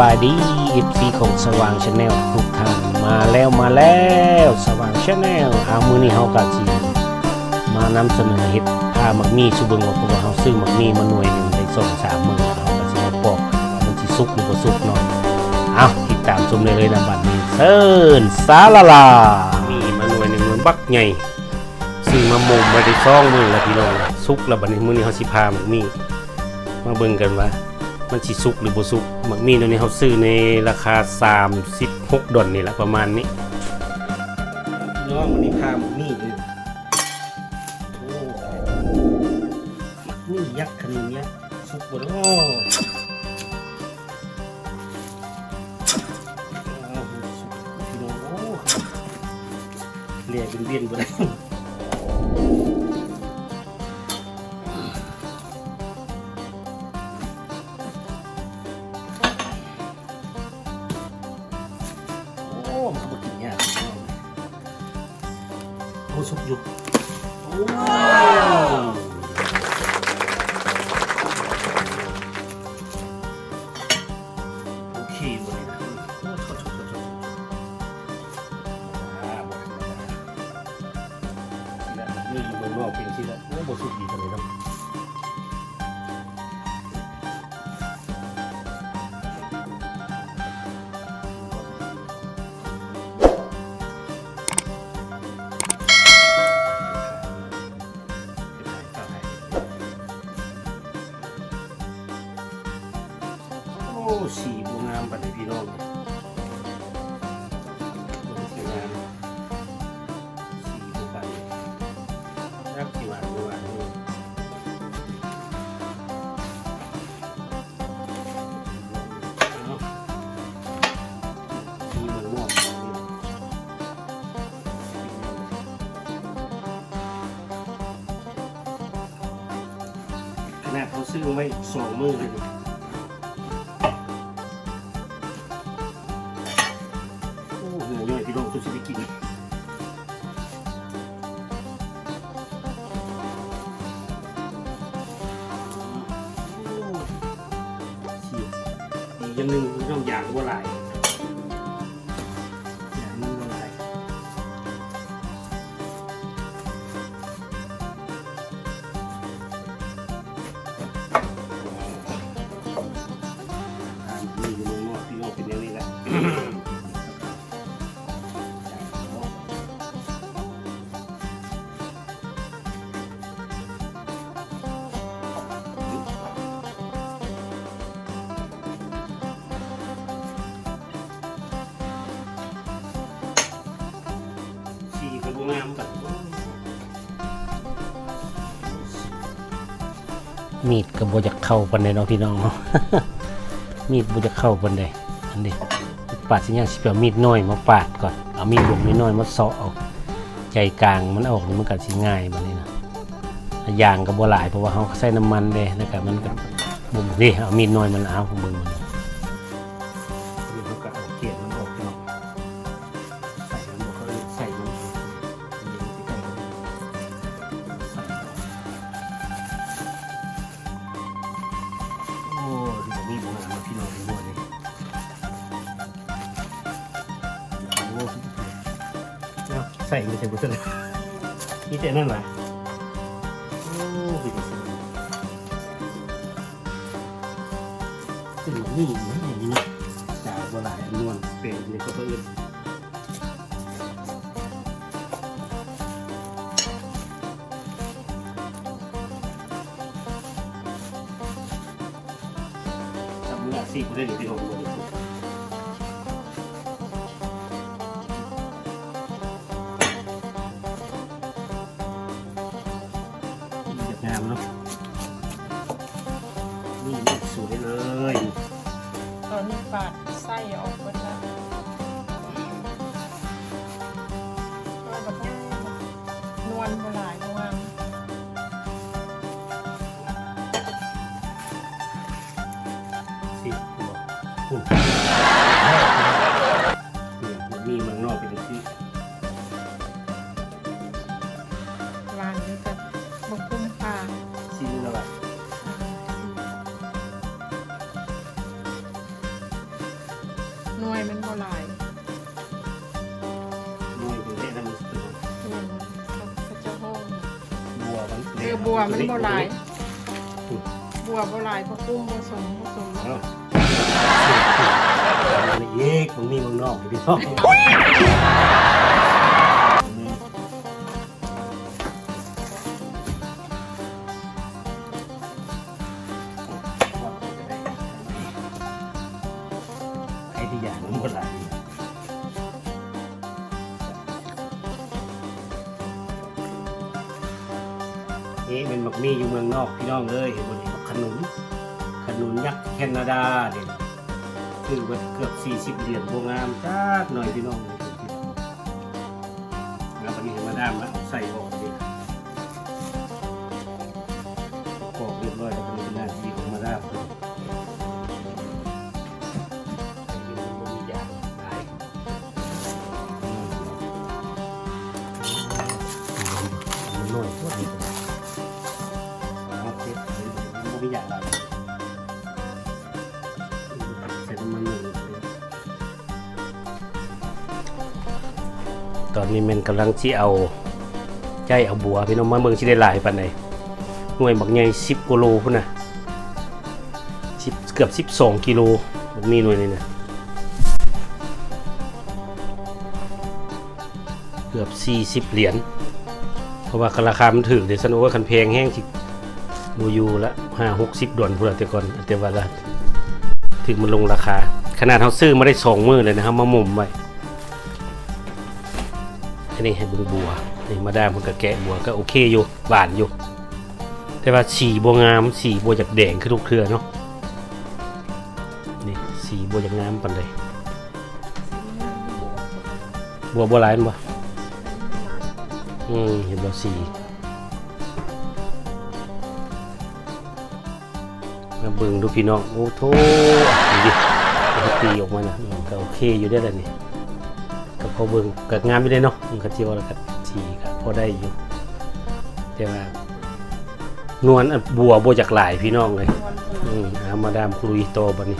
บายดีเอฟซีของสว่างชาแนลทุกท่านมาแล้วมาแล้วสว่างชาแนลอามือนี้เฮากะสิมานำเสนอเฮ็ดผ้ามักมีสุบิงว่าเพว่าเฮาซื้อมักมีมาหน่วยหนึงได้สองสามมือเฮาก็สิมาปอกมันสิสุกหรือบ่สุกเนาะเอาติดตามชมได้เลยนะบัดนี้เซินสาลาลามีมาหน่วยหนึงมันบักใหญ่ซื้อมาหม่มไว้ได้ซองมื้อแล้วพี่น้องสุกแล้วบัดนี้มื้อนี้เฮาสิพามักมีมาเบิ่งกันว่า มันสิสุกหรือบ่สุกหมักมีตัวนี้เขาซื้อในราคา 36ดอลนี่แหละประมาณนี้น้องวันนี้พาหมักมีเลยโอ้หมักมียักษ์ขนาดนี้สุกบ่เนาะอ้าวสุกพี่น้องโอ้เรียกเป็นเวียนบ่ได้ โอ้สุกอยู่โอ้โอเคบ่เนี่ยนะโอ้ชดชดชดชดอ่าบ่ธรรมาทีละนี่อยู่เมืองนเป็นทีละโอ้บ่สุกดีปานนี้เนาะโอ้ สีบงามปัดพี่น้องเนี่ยสีงามสีบงปัดรักสีหวานหวานนี่เอาสีมันม่วงแบบนี้ขนาดเขาซื้อไว้สองมือเลย อย่างหนึ่งน้องอย่างว่าหลาย มีดกระโบจะเข้าปันใดเนาะพี่น้องเนามีดโบจะเข้าปันใดอันนี้ปาดสิยังสิเปียมีดน้อยมาปาดก่อนเอามีดหลวงน้อยมาเสาะเอาใจกลางมันออกนี่มันกัดสิง่ายแบบนี้นะยางก็บ่หลายเพราะว่าเขาใส่น้ำมันเลยนะครับมันก็บุ่มนี่เอามีดน้อยมันเอาของเบิ่งมัน ส่ไม่ใช่บุญเลยนี่แต่นั่นแหละโอ้พี่น้องซึ่งนี่นอย่างนี้จากโบราณนวลเป็นในก็เพิ่มทำงานสี่คนได้หรือที่หกคนเตอนนี้ปาดไส้ออกหมดแล้วก็แบบนวลโบราณ อบัวมันบ่หลาย บัวบ่หลายเพราะกุ้งผสมผสมเนาะอันนี้เอ๊ะมึงมีมึงนอกอยู่พี่น้อง นี้เป็นมักมี่อยู่เมืองนอกพี่น้องเลยเห็นบนนี้มักขนุน ขนุนยักษ์แคนาดาเด่นคือเบิดเกือบ 40เหรียญโบงามจ้าดหน่อยพี่น้องแล้วตอนนี้มาดามแล้ว ตอนนี้แมันกำลังที่เอาใจเอาบัวพี่น้องมาเมืองที่ได้หลายปานใดหน่วยบักใหญ่10กิโลพุ่นน่ะเกือบ12กิโลบักมีหน่วยนี่นะเกือบ40เหรียญเพราะว่าราคามันถึงเดี๋ยวสนุกว่าคันแพงแห้งสิบูยูละ5 60ดวนพุ่นละแต่ก่อนแต่ว่าละถึงมันลงราคา ขนาดเขาซื้อมาได้สองมือเลยนะครับมาหมุมไว้ อันนี้ให้บึงบัวนี่มาดามมันก็แกะบัวก็โอเคอยู่หวานอยู่ แต่ว่าสีบัวงามสีบัวจากแดงคือทุกเครือเนาะนี่สีบัวจากงามปันเลยบัวบัวลายมั้ยอืมเห็นบัวสีมาเบิ่งดูพี่น้องโอ้โถดูดิติออกมานะก็โอเคอยู่ได้แล้วนี่ ก็พอเบิ่งก็งามอยู่ได้เนาะมันก็เจียวแล้วก็สีก็พอได้อยู่แต่ว่านวลบัวบัวจากหลายพี่น้องเลยอืมเอามาดามคลุยโตบันนี้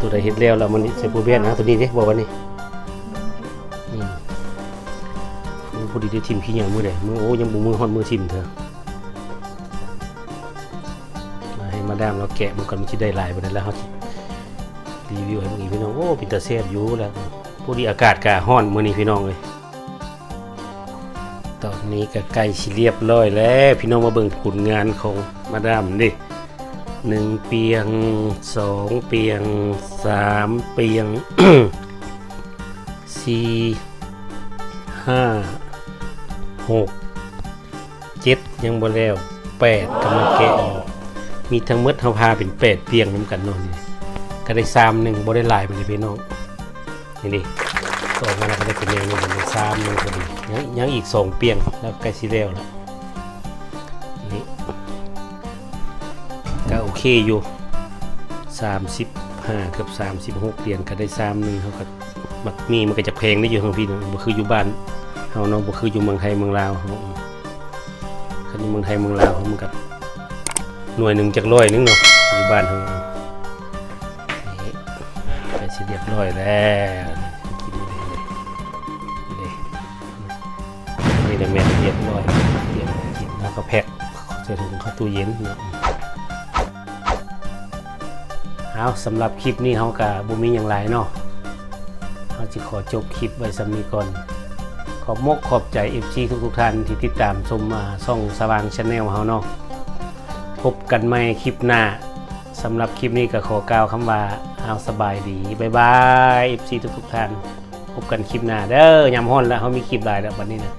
ตัวใดเห็ดแล้วแล้วมันนี่เซปูเบียนนะตัวนี้ดิบอกวันนี้อืมมือพอดีได้ทิมขี้เหนียวมือใดมือโอ้ยังบุมือหอนมือทิมเถอมาให้มาดามเราแกะมันก่อนมันจะได้หลายบันนี้แล้วเขารีวิวให้มึงอีกพี่น้องโอ้ปินตาเซฟอยู่แล้ว พอดีอากาศกาห้อนมือนี้พี่น้องเลยตอนนี้ก็ใกล้สิเรียบร้อยแล้วพี่น้องมาเบิ่งผลงานของมาดามดิหนึ่งเปียงสองเปียงสามเปียงสี่ห้าหกเจ็ดยังบ่แล้วแปดกำลังแกะอยู่มีทั้งหมดเฮาพาเป็นแปดเปียงน้ำกันเนาะนี่ก็ได้สามหนึ่งบ่ได้หลายไปเลยพี่น้อง นี่ดิสองมาแล้วก็ได้เป็นเมนูเหมือนกันสามหนึ่งพอดียังยังอีกสองเปียงแล้วใกล้สิแล้วแล้วนี่ก็โอเคอยู่สามสิบห้ากับสามสิบหกเหรียญก็ได้สามหนึ่งเขาก็มักมีมันก็จะแพงได้อยู่ทางพี่นะบ่คืออยู่บ้านเฮาเนาะบ่คืออยู่เมืองไทยเมืองลาวเฮาคันอยู่เมืองไทยเมืองลาวมันก็หน่วยหนึ่งจากร้อยหนึงเนาะอยู่บ้านเฮา สิเรียบร้อยแล้วกินได้เลยนี่นี่ได้แม่เรียบร้อยเตรียมกินแล้วก็แพ็คใส่ถุงเข้าตู้เย็นเนาะเอาสำหรับคลิปนี้เฮาก็บ่มีหยังหลายเนาะเฮาสิขอจบคลิปไว้สำนีก่อนขอบมกขอบใจ FG ทุกๆท่านที่ติดตามชมมาช่องสว่างชาแนลเฮาเนาะพบกันใหม่คลิปหน้าสำหรับคลิปนี้ก็ขอกล่าวคำว่า เอาสบายดีบายบาย FC ทุกๆท่านพบกันคลิปหน้าเด้อยามฮ้อนแล้วเขามีคลิปหลายแล้ววันนี้นะ